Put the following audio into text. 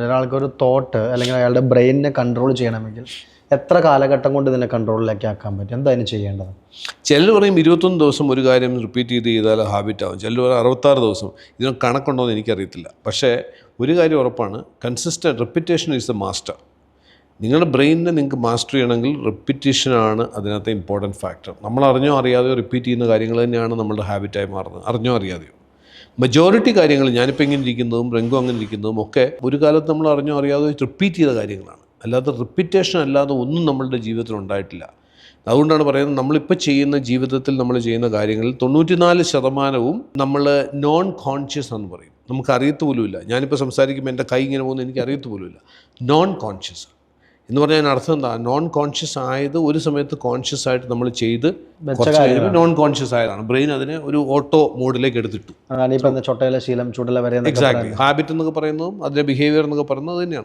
പറ്റും ഒരാൾക്ക് ഒരു തോട്ട് അല്ലെങ്കിൽ അയാളുടെ ബ്രെയിനിനെ കൺട്രോൾ ചെയ്യണമെങ്കിൽ എത്ര കാലഘട്ടം കൊണ്ട് ഇതിനെ കൺട്രോളിലേക്ക് ആക്കാൻ പറ്റും? എന്തായാലും ചെയ്യേണ്ടത്? ചിലർ പറയും ഇരുപത്തൊന്ന് ദിവസം ഒരു കാര്യം റിപ്പീറ്റ് ചെയ്ത് ചെയ്താൽ ഹാബിറ്റ് ആവും. ചിലർ പറയും അറുപത്താറ് ദിവസം. ഇതിന് കണക്കുണ്ടോ എന്ന് എനിക്കറിയത്തില്ല. പക്ഷേ ഒരു കാര്യം ഉറപ്പാണ്. Consistent repetition is the master നിങ്ങളുടെ ബ്രെയിനിനെ നിങ്ങൾക്ക് മാസ്റ്റർ ചെയ്യണമെങ്കിൽ റിപ്പീറ്റേഷനാണ് അതിനകത്തെ ഇമ്പോർട്ടന്റ് ഫാക്ടർ നമ്മൾ അറിഞ്ഞോ അറിയാതെയോ റിപ്പീറ്റ് ചെയ്യുന്ന കാര്യങ്ങൾ തന്നെയാണ് നമ്മുടെ ഹാബിറ്റായി മാറുന്നത്. അറിഞ്ഞോ അറിയാതെയോ. മജോറിറ്റി കാര്യങ്ങൾ ഞാനിപ്പോൾ ഇങ്ങനെ ഇരിക്കുന്നതും രംഗം അങ്ങനെ ഇരിക്കുന്നതും ഒക്കെ ഒരു കാലത്ത് നമ്മൾ അറിഞ്ഞോ അറിയാതെ റിപ്പീറ്റ് ചെയ്ത കാര്യങ്ങളാണ്. അല്ലാതെ റിപ്പീറ്റേഷൻ അല്ലാതെ ഒന്നും നമ്മളുടെ ജീവിതത്തിൽ ഉണ്ടായിട്ടില്ല. അതുകൊണ്ടാണ് പറയുന്നത് നമ്മളിപ്പോൾ ചെയ്യുന്ന ജീവിതത്തിൽ നമ്മൾ ചെയ്യുന്ന കാര്യങ്ങളിൽ തൊണ്ണൂറ്റിനാല് ശതമാനവും നമ്മൾ നോൺ കോൺഷ്യസ് എന്ന് പറയും. നമുക്ക് അറിയത്ത് പോലുമില്ല. ഞാനിപ്പോൾ സംസാരിക്കുമ്പോൾ എന്റെ കൈ ഇങ്ങനെ പോകുന്നത് എനിക്ക് അറിയത്ത് പോലുമില്ല. നോൺ കോൺഷ്യസ് എന്ന് പറഞ്ഞാൽ അർത്ഥം എന്താ? നോൺ കോൺഷ്യസ് ആയത് ഒരു സമയത്ത് കോൺഷ്യസ് ആയിട്ട് നമ്മൾ ചെയ്ത് കുറച്ച് കഴിയുമ്പോൾ നോൺ കോൺഷ്യസ് ആയതാണ്. ബ്രെയിൻ അതിനെ ഒരു ഓട്ടോ മോഡിലേക്ക് എടുത്തിട്ടു. ചൊട്ടയിലെ ശീലം ചുടല വരെ എക്സാക്ട്ലി ഹാബിറ്റ് എന്നൊക്കെ പറയുന്നതും അതിന്റെ ബിഹേവിയർ എന്നൊക്കെ പറയുന്നത് തന്നെയാണ്.